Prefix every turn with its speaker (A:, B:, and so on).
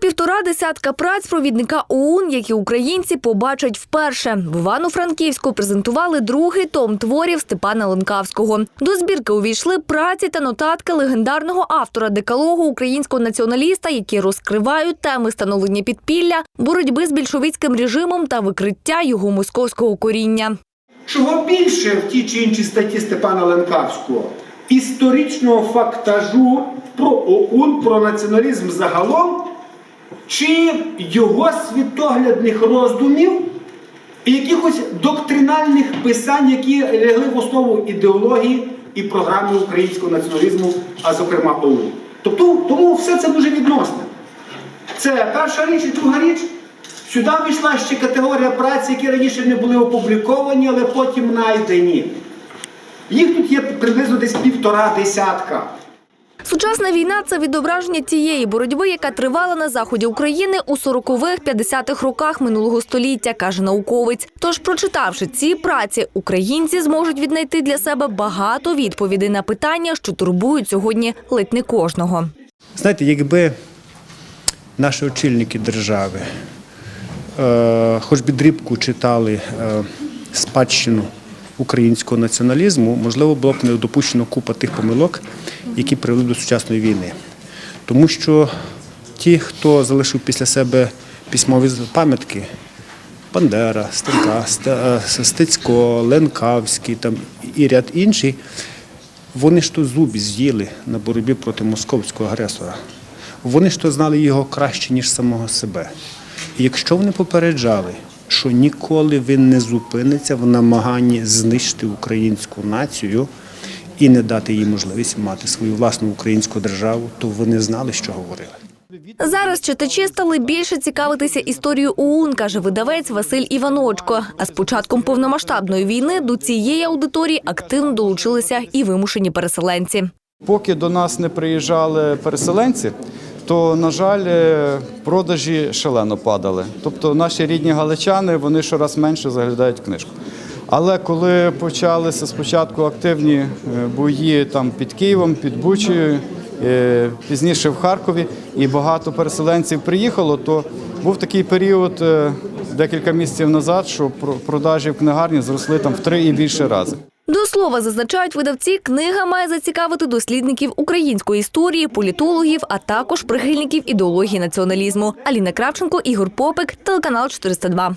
A: півтора десятка праць провідника ОУН, які українці побачать вперше. В Івано-Франківську презентували другий том творів Степана Ленкавського. До збірки увійшли праці та нотатки легендарного автора декалогу українського націоналіста, які розкривають теми становлення підпілля, боротьби з більшовицьким режимом та викриття його московського коріння.
B: Чого більше в тій чи іншій статті Степана Ленкавського? Історичного фактажу про ОУН, про націоналізм загалом, чи його світоглядних роздумів і якихось доктринальних писань, які лягли в основу ідеології і програми українського націоналізму, а зокрема ОУН. Тобто, тому все це дуже відносне. Це перша річ і друга річ. Сюди війшла ще категорія праці, які раніше не були опубліковані, але потім знайдені. Їх тут є приблизно десь півтора десятка.
A: Сучасна війна це відображення тієї боротьби, яка тривала на заході України у 40-х, 50-х роках минулого століття, каже науковець. Тож, прочитавши ці праці, українці зможуть віднайти для себе багато відповідей на питання, що турбують сьогодні ледь не кожного.
C: Знаєте, якби наші очільники держави е, хоч би дрібку читали е, спадщину українського націоналізму, можливо, було б не допущено купа тих помилок, які привели до сучасної війни. Тому що ті, хто залишив після себе письмові пам'ятки, Бандера, Стенка, е, Стецько, Ленкавський там, і ряд інших, вони ж то зубі з'їли на боротьбі проти московського агресора. Вони ж то знали його краще, ніж самого себе. І якщо вони попереджали, що ніколи він не зупиниться в намаганні знищити українську націю і не дати їй можливість мати свою власну українську державу, то вони знали, що говорили.
A: Зараз читачі стали більше цікавитися історією ОУН, каже видавець Василь Іваночко. А з початком повномасштабної війни до цієї аудиторії активно долучилися і вимушені переселенці.
D: Поки до нас не приїжджали переселенці, то, на жаль, е, продажі шалено падали. Тобто наші рідні галичани вони щораз менше заглядають книжку. Але коли почалися спочатку активні е, бої там під Києвом, під Бучею, е, пізніше в Харкові, і багато переселенців приїхало, то був такий період е, декілька місяців назад, що про- продажі в книгарні зросли там в три і більше рази.
A: До слова, зазначають видавці, книга має зацікавити дослідників української історії, політологів, а також прихильників ідеології націоналізму. Аліна Кравченко, Ігор Попик, телеканал 402.